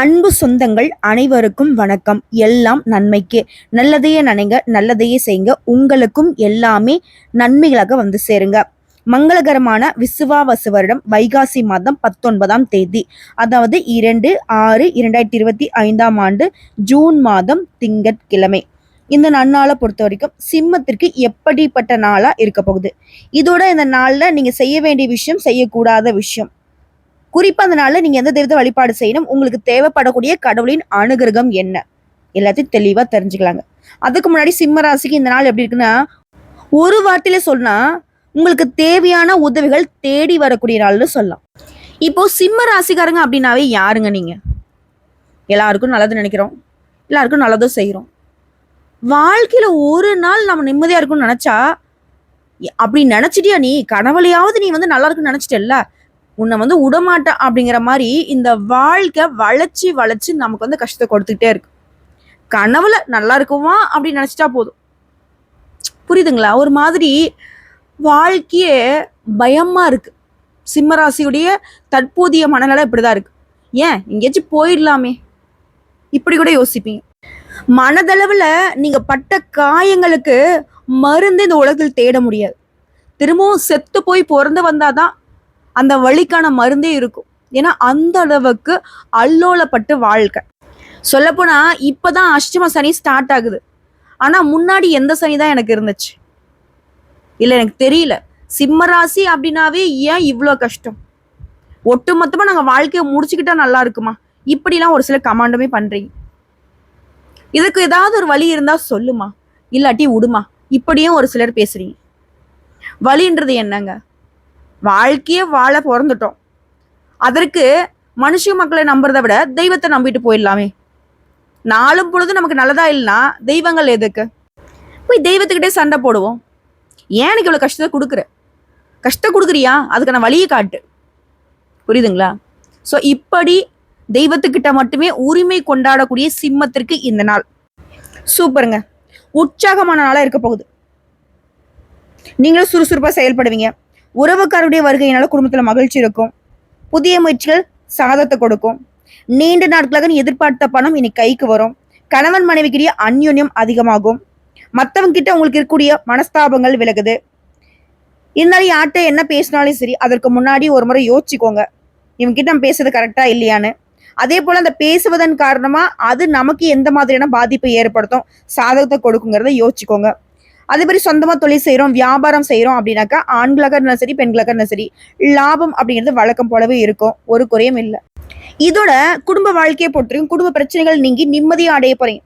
அன்பு சொந்தங்கள் அனைவருக்கும் வணக்கம். எல்லாம் நன்மைக்கு. நல்லதையே நினைங்க நல்லதையே செய்யுங்க. உங்களுக்கும் எல்லாமே நன்மைகளாக வந்து சேருங்க. மங்களகரமான விசுவாவசு வருடம் வைகாசி மாதம் பத்தொன்பதாம் தேதி. அதாவது இரண்டு ஆறு இரண்டாயிரத்தி இருபத்தி ஐந்தாம் ஆண்டு ஜூன் மாதம் திங்கட்கிழமை. இந்த நன்னாளை பொறுத்த வரைக்கும் சிம்மத்திற்கு எப்படிப்பட்ட நாளாக இருக்க போகுது? இதோட இந்த நாளில் நீங்கள் செய்ய வேண்டிய விஷயம் செய்யக்கூடாத விஷயம். குறிப்பா அந்த நாள்ல நீங்க எந்த தெய்வத்தை வழிபாடு செய்யணும் உங்களுக்கு தேவைப்படக்கூடிய கடவுளின் அனுகிரகம் என்ன? எல்லாத்தையும் தெளிவா தெரிஞ்சுக்கலாங்க. அதுக்கு முன்னாடி சிம்ம ராசிக்கு இந்த நாள் எப்படி இருக்குன்னா ஒரு வார்த்தையில சொன்னா உங்களுக்கு தேவையான உதவிகள் தேடி வரக்கூடிய நாள்னு சொல்லலாம். இப்போ சிம்ம ராசிக்காரங்க அப்படின்னாவே யாருங்க நீங்க? எல்லாருக்கும் நல்லது நினைக்கிறோம். எல்லாருக்கும் நல்லதும் செய்கிறோம் வாழ்க்கையில ஒரு நாள் நம்ம நிம்மதியா இருக்கும்னு நினைச்சா அப்படி நினைச்சிட்டியா நீ? கனவுலையாவது நீ வந்து நல்லா இருக்குன்னு நினைச்சிட்டல்ல? உன்னை வந்து விடமாட்ட அப்படிங்கிற மாதிரி இந்த வாழ்க்கை வளைச்சி வளைச்சி நமக்கு வந்து கஷ்டத்தை கொடுத்துக்கிட்டே இருக்கு. கனவுல நல்லா இருக்குமா அப்படின்னு நினைச்சிட்டா போதும். புரியுதுங்களா? ஒரு மாதிரி வாழ்க்கையே பயமா இருக்கு. சிம்மராசியுடைய தற்போதைய மனநிலை இப்படிதான் இருக்கு. ஏன்? எங்கேயாச்சும் போயிடலாமே. இப்படி கூட யோசிப்பீங்க. மனதளவுல நீங்க பட்ட காயங்களுக்கு மருந்து இந்த உலகத்தில் தேட முடியாது. திரும்பவும் செத்து போய் பிறந்து வந்தாதான் அந்த வழிக்கான மருந்தே இருக்கும். ஏன்னா அந்த அளவுக்கு அல்லோலப்பட்டு வாழ்க்கை. சொல்லப்போனா இப்பதான் அஷ்டம சனி ஸ்டார்ட் ஆகுது. ஆனா முன்னாடி எந்த சனி தான் எனக்கு இருந்துச்சு? இல்லை எனக்கு தெரியல. சிம்மராசி அப்படின்னாவே ஏன் இவ்வளோ கஷ்டம்? ஒட்டு நாங்கள் வாழ்க்கையை முடிச்சுக்கிட்டா நல்லா இருக்குமா? இப்படிலாம் ஒரு சில கமாண்டுமே பண்ணுறீங்க இதுக்கு ஏதாவது ஒரு வழி இருந்தால் சொல்லுமா? இல்லாட்டி விடுமா இப்படியும் ஒரு சிலர் பேசுறீங்க. வழின்றது என்னங்க? வாழ்க்கையே வாழ பிறந்துட்டோம். அதற்கு மனுஷ மக்களை நம்புறதை விட தெய்வத்தை நம்பிட்டு போயிடலாமே. நாளும் பொழுது நமக்கு நல்லதா இல்லைன்னா தெய்வங்கள் எதுக்கு? போய் தெய்வத்துக்கிட்டே சண்டை போடுவோம். ஏன் எனக்கு இவ்வளோ கஷ்டத்தை கொடுக்குற? கஷ்டம் கொடுக்குறியா? அதுக்கான வழியை காட்டு. புரியுதுங்களா? ஸோ இப்படி தெய்வத்துக்கிட்ட மட்டுமே உரிமை கொண்டாடக்கூடிய சிம்மத்திற்கு இந்த நாள். சூப்பருங்க. உற்சாகமான நாளாக இருக்க போகுது. நீங்களும் சுறுசுறுப்பாக செயல்படுவீங்க. உறவுக்காருடைய வருகையினால குடும்பத்துல மகிழ்ச்சி இருக்கும். புதிய முயற்சிகள் சாதத்தை கொடுக்கும். நீண்ட நாட்களாக நீ எதிர்பார்த்த பணம் இனி கைக்கு வரும். கணவன் மனைவிக்கிடையே அந்யோன்யம் அதிகமாகும். மற்றவங்க கிட்ட உங்களுக்கு இருக்கக்கூடிய மனஸ்தாபங்கள் விலகுது. இருந்தாலும் யார்கிட்ட என்ன பேசினாலும் சரி அதற்கு முன்னாடி ஒரு முறை யோசிச்சுக்கோங்க. இவங்ககிட்ட நம்ம பேசுறது கரெக்டா இல்லையான்னு. அதே போல அந்த பேசுவதன் காரணமா அது நமக்கு எந்த மாதிரியான பாதிப்பை ஏற்படுத்தும்? சாதகத்தை கொடுக்குங்கிறத யோசிச்சுக்கோங்க. அதே மாதிரி சொந்தமா தொழில் செய்கிறோம் வியாபாரம் செய்கிறோம் அப்படின்னாக்கா ஆண்களாக இருந்தாலும் சரி பெண்களாக இருந்தாலும் சரி லாபம் அப்படிங்கிறது வழக்கம் போலவே இருக்கும். ஒரு குறையும் இல்லை. இதோட குடும்ப வாழ்க்கையை பொறுத்தவரைக்கும் குடும்ப பிரச்சனைகள் நீங்கி நிம்மதியாக அடைய போகிறீங்க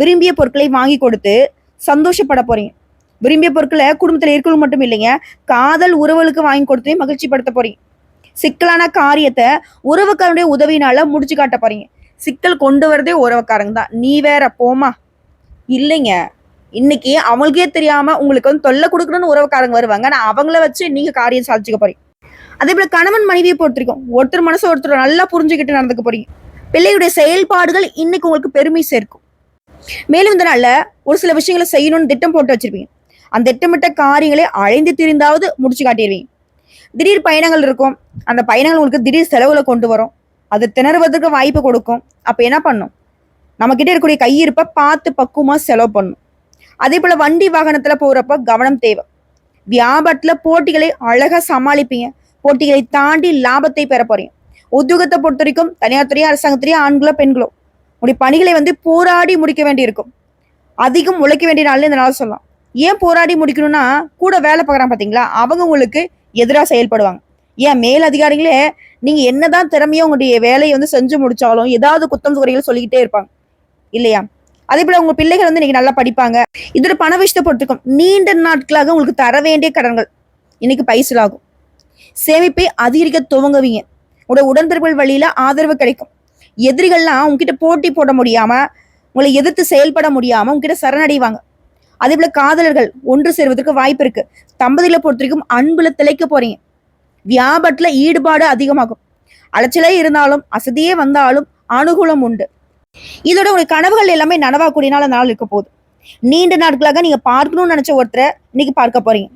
விரும்பிய பொருட்களை வாங்கி கொடுத்து சந்தோஷப்பட போகிறீங்க விரும்பிய பொருட்களை குடும்பத்தில் இருக்கிறது மட்டும் இல்லைங்க காதல் உறவுகளுக்கு வாங்கி கொடுத்து மகிழ்ச்சிப்படுத்த போறீங்க. சிக்கலான காரியத்தை உறவுக்காரனுடைய உதவினால முடிச்சு காட்ட போறீங்க. சிக்கல் கொண்டு வரதே உறவுக்காரங்க தான். நீ வேற போமா இல்லைங்க. இன்னைக்கு அவங்களுக்கே தெரியாம உங்களுக்கு வந்து தொல்லை கொடுக்கணும்னு உறவுக்காரங்க வருவாங்க. நான் அவங்கள வச்சு நீங்க காரியம் சாதிச்சுக்க போறீங்க. அதே போல கணவன் மனைவியை பொறுத்திருக்கும் ஒருத்தர் மனசு ஒருத்தர் நல்லா புரிஞ்சுக்கிட்டு நடந்துக்க போறீங்க. பிள்ளையுடைய செயல்பாடுகள் இன்னைக்கு உங்களுக்கு பெருமை சேர்க்கும். மேலும் இந்த நாளில் ஒரு சில விஷயங்களை செய்யணும்னு திட்டம் போட்டு வச்சிருப்பீங்க. அந்த திட்டமிட்ட காரியங்களை அழைந்து திரிந்தாவது முடிச்சு காட்டிடுவீங்க. திடீர் பயணங்கள் இருக்கும். அந்த பயணங்கள் உங்களுக்கு திடீர் செலவுல கொண்டு வரும். அது திணறுவதற்கு வாய்ப்பு கொடுக்கும். அப்ப என்ன பண்ணும்? நம்ம கிட்ட இருக்கக்கூடிய கையிருப்பை பார்த்து பக்குவமா செலவு பண்ணும். அதே போல வண்டி வாகனத்துல போகிறப்ப கவனம் தேவை. வியாபாரத்துல போட்டிகளை அழகா சமாளிப்பீங்க. போட்டிகளை தாண்டி லாபத்தை பெற போறீங்க. உத்தியோகத்தை பொறுத்த வரைக்கும் தனியார் துறையோ அரசாங்கத்துறையா ஆண்களோ பெண்களோ உடைய பணிகளை வந்து போராடி முடிக்க வேண்டியிருக்கும். அதிகம் உழைக்க வேண்டிய நாள்னு இந்த நாள் சொல்லலாம். ஏன் போராடி முடிக்கணும்னா கூட வேலை பார்க்குறாங்க பாத்தீங்களா? அவங்க உங்களுக்கு எதிராக செயல்படுவாங்க. ஏன் மேல் அதிகாரிகளே நீங்க என்னதான் திறமையோ உங்களுடைய வேலையை வந்து செஞ்சு முடிச்சாலும் ஏதாவது குத்தம் குறைகள் சொல்லிக்கிட்டே இருப்பாங்க. இல்லையா? அதே போல உங்க பிள்ளைகள் வந்து இன்னைக்கு நல்லா படிப்பாங்க. இதோட பண விஷயத்தை பொறுத்திருக்கும் நீண்ட நாட்களாக உங்களுக்கு தர வேண்டிய கடன்கள். இன்னைக்கு பைசலாகும் சேமிப்பை அதிகரிக்க துவங்குவீங்க. உங்களோட உடன்பிறப்புகள் வழியில ஆதரவு கிடைக்கும். எதிரிகள்லாம் உங்ககிட்ட போட்டி போட முடியாம உங்களை எதிர்த்து செயல்பட முடியாம உங்ககிட்ட சரணடைவாங்க. அதே போல காதலர்கள் ஒன்று சேர்வதற்கு வாய்ப்பு இருக்கு. தம்பதியில பொறுத்த வரைக்கும் அன்புல திளைக்க போறீங்க. வியாபாரத்துல ஈடுபாடு அதிகமாகும். அலைச்சலே இருந்தாலும் அசதியே வந்தாலும் அனுகூலம் உண்டு. இதோட உங்களுடைய கனவுகள் எல்லாமே நனவாக்கூடிய நாள் நாள் இருக்க போகுது. நீண்ட நாட்களாக நீங்க பார்க்கணும்னு நினைச்ச ஒருத்தரை இன்னைக்கு பார்க்க போறீங்க.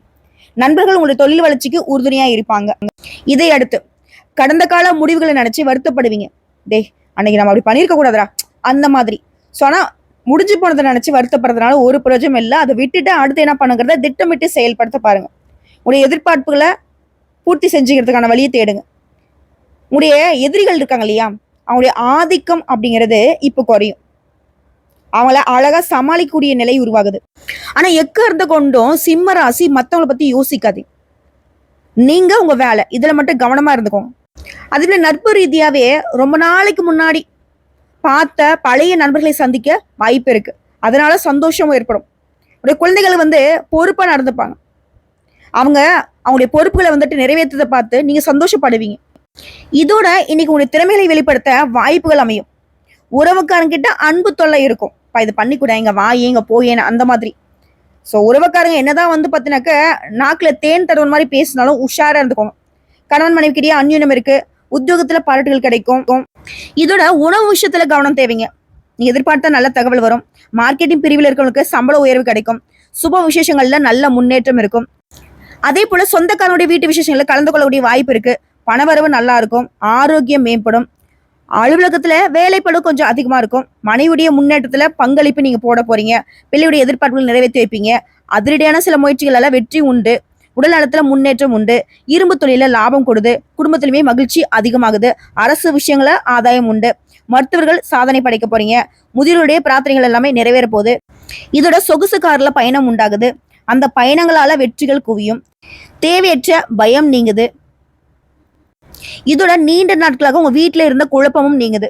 நண்பர்கள் உங்களுடைய தொழில் வளர்ச்சிக்கு உறுதுணையா இருப்பாங்க. இதை அடுத்து கடந்த கால முடிவுகளை நினைச்சு வருத்தப்படுவீங்க. டே அன்னைக்கு நம்ம அப்படி பண்ணியிருக்க கூடாதுடா. அந்த மாதிரி. ஸோ ஆனால் முடிஞ்சு போனதை நினைச்சு வருத்தப்படுறதுனால ஒரு பிரயோஜனம் இல்லை. அதை விட்டுட்டு அடுத்து என்ன பண்ணுங்கிறத திட்டமிட்டு செயல்படுத்த பாருங்க. உங்களுடைய எதிர்பார்ப்புகளை பூர்த்தி செஞ்சுக்கிறதுக்கான வழியை தேடுங்க. உங்களுடைய எதிரிகள் இருக்காங்க இல்லையா? அவங்களுடைய ஆதிக்கம் அப்படிங்கிறது இப்போ குறையும். அவங்கள அழகா சமாளிக்கக்கூடிய நிலை உருவாகுது. ஆனா எக்கருந்த கொண்டும் சிம்ம ராசி மத்தவங்கள பத்தி யோசிக்காது நீங்க உங்க வேலை இதுல மட்டும் கவனமா இருந்துக்கோங்க. அதுல நட்பு ரீதியாவே ரொம்ப நாளைக்கு முன்னாடி பார்த்த பழைய நண்பர்களை சந்திக்க வாய்ப்பு இருக்கு. அதனால சந்தோஷமும் ஏற்படும். உடைய குழந்தைகள் வந்து பொறுப்பா நடந்துப்பாங்க. அவங்க அவங்களுடைய பொறுப்புகளை வந்துட்டு நிறைவேற்றதை பார்த்து நீங்க சந்தோஷப்படுவீங்க. இதோட இன்னைக்கு உங்களுடைய திறமைகளை வெளிப்படுத்த வாய்ப்புகள் அமையும். உறவுக்காரங்கிட்ட அன்பு தொல்லை இருக்கும். இப்போ இது பண்ணி கூட இங்க வா இங்க போயேன்னு அந்த மாதிரி. ஸோ உறவுக்காரங்க என்னதான் வந்து பார்த்தினாக்க நாக்கில் தேன் தருவன் மாதிரி பேசினாலும் உஷாரா இருந்துக்கோங்க. கணவன் மனைவிக்கிட்டே அந்யூனம் இருக்கு. உத்தியோகத்துல பாராட்டுகள் கிடைக்கும். இதோட உணவு விஷயத்துல கவனம் தேவைங்க. நீங்க எதிர்பார்த்தா நல்ல தகவல் வரும். மார்க்கெட்டிங் பிரிவில் இருக்கவங்களுக்கு சம்பள உயர்வு கிடைக்கும். சுப விசேஷங்கள்ல நல்ல முன்னேற்றம் இருக்கும். அதே போல சொந்தக்காரனுடைய வீட்டு விசேஷங்களில் கலந்து கொள்ளக்கூடிய வாய்ப்பு இருக்கு. பணவரவு நல்லா இருக்கும் ஆரோக்கியம் மேம்படும். அலுவலகத்துல வேலைப்பளு கொஞ்சம் அதிகமா இருக்கும். மனைவியுடைய முன்னேற்றத்துல பங்களிப்பு நீங்க போட போறீங்க. பிள்ளையுடைய எதிர்பார்ப்புகள் நிறைவேற்றி வைப்பீங்க. அதிரடியான சில முயற்சிகளால வெற்றி உண்டு. உடல் நலத்துல முன்னேற்றம் உண்டு. இரும்பு தொழில லாபம் கொடுது. குடும்பத்திலுமே மகிழ்ச்சி அதிகமாகுது. அரசு விஷயங்கள ஆதாயம் உண்டு. மருத்துவர்கள் சாதனை படைக்க போறீங்க. முதியோருடைய பிரார்த்தனைகள் எல்லாமே நிறைவேற போகுது. இதோட சொகுசு கார்ல பயணம் உண்டாகுது. அந்த பயணங்களால வெற்றிகள் குவியும். தேவையற்ற பயம் நீங்குது. இதோட நீண்ட நாட்களாக உங்க வீட்டில் இருந்த குழப்பமும் நீங்குது.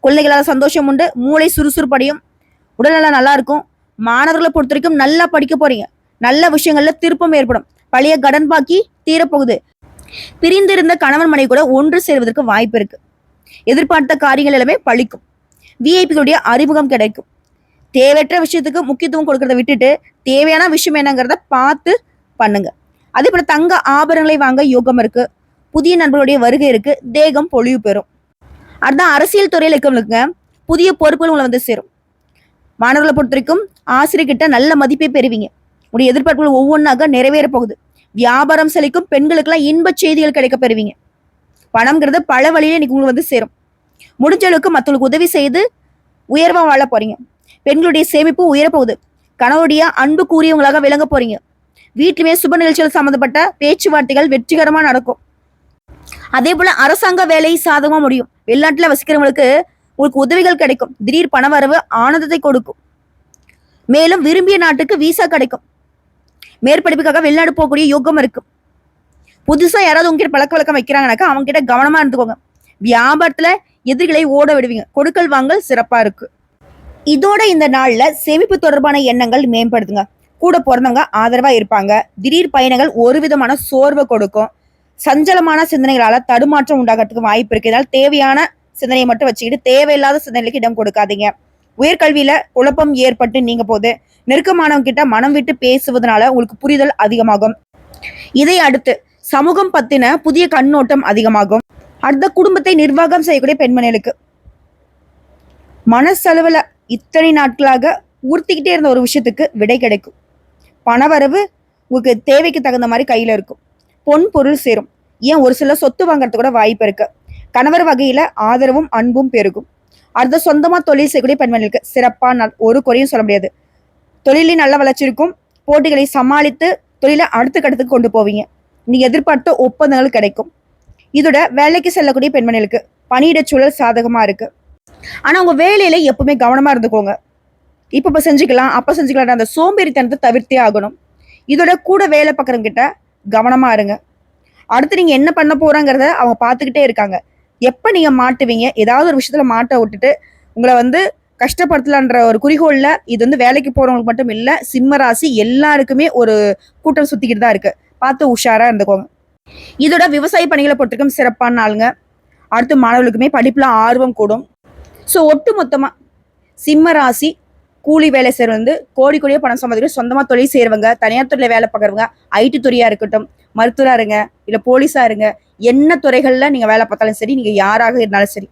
குழந்தைகளால் சந்தோஷம் உண்டு மூளை சுறுசுறுப்படையும். உடல்நலம் நல்லா இருக்கும். மாணவர்களை பொறுத்த வரைக்கும் நல்லா படிக்க போறீங்க. நல்ல விஷயங்கள்ல திருப்பம் ஏற்படும். பழைய கடன் பாக்கி தீரப்போகுது. பிரிந்திருந்த கணவன் மனைவி கூட ஒன்று சேர்வதற்கு வாய்ப்பு இருக்கு. எதிர்பார்த்த காரியங்கள் எல்லாமே பழிக்கும். விஐபிகளுடைய அறிமுகம் கிடைக்கும். தேவையற்ற விஷயத்துக்கு முக்கியத்துவம் கொடுக்கறத விட்டுட்டு தேவையான விஷயம் என்னங்கிறத பார்த்து பண்ணுங்க. அதே போல தங்க ஆபரணங்களை வாங்க யோகம் இருக்கு. புதிய நண்பர்களுடைய வருகை இருக்கு. தேகம் பொழிவு பெறும். அதுதான் அரசியல் துறையில் இருக்கவங்களுக்கு புதிய பொறுப்புகள் உங்களை வந்து சேரும். மாணவர்களை பொறுத்த வரைக்கும் ஆசிரியர்கிட்ட நல்ல மதிப்பை பெறுவீங்க. உடைய எதிர்பார்ப்புகள் ஒவ்வொன்றாக நிறைவேற போகுது. வியாபாரம் செழிக்கும் பெண்களுக்கெல்லாம் இன்ப செய்திகள் கிடைக்க பெறுவீங்க. பணம்ங்கிறது பல வழியில இன்னைக்கு உங்களுக்கு வந்து சேரும். முடிஞ்ச அளவுக்கு மற்றவங்களுக்கு உதவி செய்து உயர்வாக வாழ போறீங்க. பெண்களுடைய சேமிப்பு உயரப்போகுது கணவருடைய அன்பு கூறியவங்களாக விளங்க போறீங்க. வீட்டிலுமே சுப நிகழ்ச்சிகள் சம்மந்தப்பட்ட பேச்சுவார்த்தைகள் வெற்றிகரமாக நடக்கும். அதே போல அரசாங்க வேலை சாதகமா முடியும். வெளிநாட்டுல வசிக்கிறவங்களுக்கு உங்களுக்கு உதவிகள் கிடைக்கும். திடீர் பணவரவு ஆனந்தத்தை கொடுக்கும். மேலும் விரும்பிய நாட்டுக்கு விசா கிடைக்கும். மேற்படிப்புக்காக வெளிநாடு போகக்கூடிய யோகம் இருக்கும். புதுசா யாராவது உங்ககிட்ட பழக்க வழக்கம் வைக்கிறாங்கனாக்கா அவங்க கிட்ட கவனமா இருந்துக்கோங்க. வியாபாரத்துல எதிரிகளை ஓட விடுவீங்க. கொடுக்கல் வாங்கல் சிறப்பா இருக்கு. இதோட இந்த நாள்ல சேமிப்பு தொடர்பான எண்ணங்கள் மேம்படுத்துங்க. கூட பிறந்தவங்க ஆதரவா இருப்பாங்க. திடீர் பயணங்கள் ஒரு விதமான சோர்வை கொடுக்கும். சஞ்சலமான சிந்தனைகளால தடுமாற்றம் உண்டாகிறதுக்கு வாய்ப்பு இருக்கு. இதனால் தேவையான சிந்தனையை மட்டும் வச்சுக்கிட்டு தேவையில்லாத சிந்தனைகளுக்கு இடம் கொடுக்காதீங்க. உயர்கல்வியில குழப்பம் ஏற்பட்டு நீங்க போது நெருக்கமானவங்க கிட்ட மனம் விட்டு பேசுவதனால உங்களுக்கு புரிதல் அதிகமாகும். இதை அடுத்து சமூகம் பத்தின புதிய கண்ணோட்டம் அதிகமாகும். அடுத்த குடும்பத்தை நிர்வாகம் செய்யக்கூடிய பெண்மணிகளுக்கு மனசளவுல இத்தனை நாட்களாக உறுத்திக்கிட்டே இருந்த ஒரு விஷயத்துக்கு விடை கிடைக்கும். பணவரவு உங்களுக்கு தேவைக்கு தகுந்த மாதிரி கையில இருக்கும். பொன் பொருள் சேரும். ஏன்? ஒரு சில சொத்து வாங்குறது கூட வாய்ப்பு இருக்கு. கணவர் வகையில ஆதரவும் அன்பும் பெருகும். அடுத்த சொந்தமா தொழில் செய்யக்கூடிய பெண்மணிகளுக்கு சிறப்பா ஒரு குறையும் சொல்ல முடியாது. தொழிலில் நல்ல வளர்ச்சி இருக்கும். போட்டிகளை சமாளித்து தொழிலை அடுத்த கட்டத்துக்கு கொண்டு போவீங்க. நீங்க எதிர்பார்த்த ஒப்பந்தங்கள் கிடைக்கும். இதோட வேலைக்கு செல்லக்கூடிய பெண்மணிகளுக்கு பணியிட சூழல் சாதகமா இருக்கு. ஆனா உங்க வேலையில எப்பவுமே கவனமா இருந்துக்கோங்க. இப்ப இப்ப செஞ்சுக்கலாம் அப்ப செஞ்சுக்கலாம் அந்த சோம்பேறித்தனத்தை தவிர்த்தே ஆகணும். இதோட கூட வேலை பார்க்குறவங்க கிட்ட கவனமாக இருங்க. அடுத்து நீங்கள் என்ன பண்ண போகிறாங்கிறத அவங்க பார்த்துக்கிட்டே இருக்காங்க. எப்போ நீங்கள் மாட்டுவீங்க? ஏதாவது ஒரு விஷயத்தில் மாட்ட விட்டுட்டு உங்களை வந்து கஷ்டப்படுத்தலான்ற ஒரு குறிக்கோளில் இது வந்து வேலைக்கு போகிறவங்களுக்கு மட்டும் இல்லை சிம்ம ராசி எல்லாருக்குமே ஒரு கூட்டம் சுற்றிக்கிட்டு தான் இருக்குது பார்த்து உஷாராக இருந்துக்கோங்க. இதோட விவசாய பணிகளை பொறுத்திருக்கும் சிறப்பான நாளுங்க அடுத்து மாணவர்களுக்குமே படிப்பில் ஆர்வம் கூடும். ஸோ ஒட்டு மொத்தமாக சிம்ம ராசி கூலி வேலை செய்யறது வந்து கோடி கோடியே பணம் சம்பாதிக்கிற சொந்தமா தொழில் செய்யறவங்க தனியார் துறையில வேலை பார்க்கறவங்க ஐடி துறையா இருக்கட்டும் மருத்துவரா இருங்க இல்ல போலீஸா இருங்க என்ன துறைகள்ல நீங்க வேலை பார்த்தாலும் சரி நீங்க யாராக இருந்தாலும் சரி.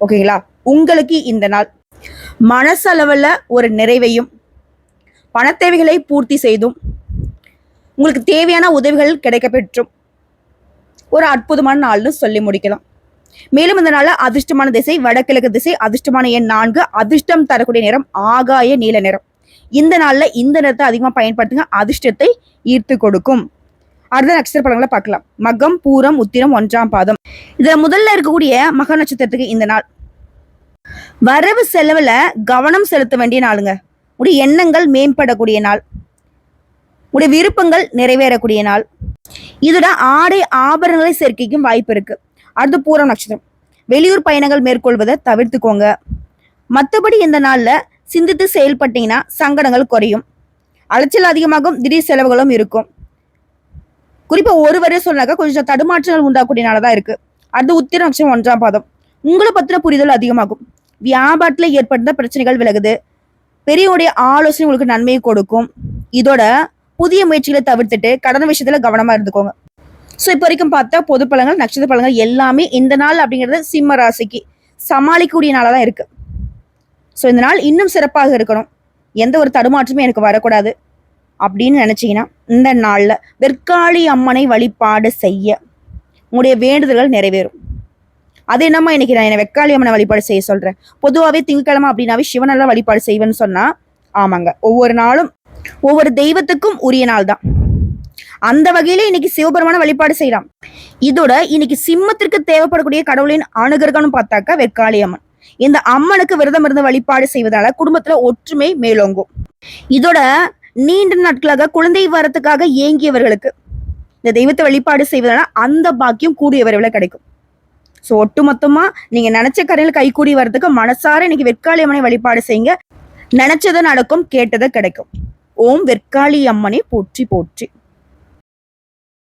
ஓகேங்களா? உங்களுக்கு இந்த நாள் மனசளவில் ஒரு நிறைவையும் பணத்தேவைகளை பூர்த்தி செய்தும் உங்களுக்கு தேவையான உதவிகள் கிடைக்க பெற்றும் ஒரு அற்புதமான நாள்னு சொல்லி முடிக்கலாம். மேலும் இந்த நாள்ல அதிர்ஷ்டமான திசை வடகிழக்கு திசை அதிர்ஷ்டமான எண் நான்கு அதிர்ஷ்டம் தரக்கூடிய நிறம் ஆகாய நீல நிறம். இந்த நாள்ல இந்த நிறத்தை அதிகமா பயன்படுத்துங்க அதிர்ஷ்டத்தை ஈர்த்து கொடுக்கும். அடுத்த நட்சத்திர படங்களை பார்க்கலாம். மகம் பூரம் உத்திரம் ஒன்றாம் பாதம். இதுல முதல்ல இருக்கக்கூடிய மக நட்சத்திரத்துக்கு இந்த நாள். வரவு செலவுல கவனம் செலுத்த வேண்டிய நாளுங்க. உடைய எண்ணங்கள் மேம்படக்கூடிய நாள். உடைய விருப்பங்கள் நிறைவேறக்கூடிய நாள். இதோட ஆடை ஆபரணங்களை சேர்க்கைக்கும் வாய்ப்பு இருக்கு. அடுத்து பூரம் நட்சத்திரம். வெளியூர் பயணங்கள் மேற்கொள்வதை தவிர்த்துக்கோங்க. மற்றபடி இந்த நாளில் சிந்தித்து செயல்பட்டீங்கன்னா சங்கடங்கள் குறையும். அலைச்சல் அதிகமாகும் திடீர் செலவுகளும் இருக்கும். குறிப்பாக ஒரு வரை சொன்னாக்க கொஞ்சம் தடுமாற்றங்கள் உண்டாக்கூடிய தான் இருக்குது அடுத்து உத்திர நட்சத்திரம் ஒன்றாம் பாதம். உங்களை பற்றின புரிதல் அதிகமாகும். வியாபாரத்தில் ஏற்பட்ட பிரச்சனைகள் விலகுது. பெரியவங்களுடைய ஆலோசனை உங்களுக்கு நன்மையை கொடுக்கும். இதோட புதிய முயற்சிகளை தவிர்த்துட்டு கடன் விஷயத்தில் கவனமாக இருந்துக்கோங்க. ஸோ இப்போ வரைக்கும் பார்த்தா பொது பழங்கள் நட்சத்திர பழங்கள் எல்லாமே இந்த நாள் அப்படிங்கிறது சிம்ம ராசிக்கு சமாளிக்கக்கூடிய நாளாக தான் இருக்குது ஸோ இந்த நாள் இன்னும் சிறப்பாக இருக்கணும். எந்த ஒரு தடுமாற்றமும் எனக்கு வரக்கூடாது அப்படின்னு நினச்சிங்கன்னா இந்த நாளில் வெற்காளி அம்மனை வழிபாடு செய்ய உங்களுடைய வேண்டுதல்கள் நிறைவேறும். அது என்னம்மா இன்னைக்கு நான் என்ன வெக்காளி அம்மனை வழிபாடு செய்ய சொல்கிறேன் பொதுவாகவே திங்கக்கிழமை அப்படின்னாவே சிவனெல்லாம் வழிபாடு செய்வேன்னு சொன்னால் ஆமாங்க. ஒவ்வொரு நாளும் ஒவ்வொரு தெய்வத்துக்கும் உரிய நாள் தான் அந்த வகையில இன்னைக்கு சிவபெருமான வழிபாடு செய்யலாம் இதோட இன்னைக்கு சிம்மத்திற்கு தேவைப்படக்கூடிய கடவுளின் அனுகிரகம்னு பார்த்தாக்கா வெக்காளி அம்மன். இந்த அம்மனுக்கு விரதம் இருந்து வழிபாடு செய்வதால குடும்பத்துல ஒற்றுமை மேலோங்கும். இதோட நீண்ட நாட்களாக குழந்தை வரத்துக்காக ஏங்கியவர்களுக்கு இந்த தெய்வத்தை வழிபாடு செய்வதால அந்த பாக்கியம் கூடிய விரைவில் கிடைக்கும். ஸோ ஒட்டுமொத்தமா நீங்க நினைச்ச கரையில் கைகூடி வர்றதுக்கு மனசார இன்னைக்கு வெற்காளி அம்மனை வழிபாடு செய்யுங்க. நினைச்சது நடக்கும் கேட்டது கிடைக்கும். ஓம் வெற்காளி அம்மனை போற்றி போற்றி.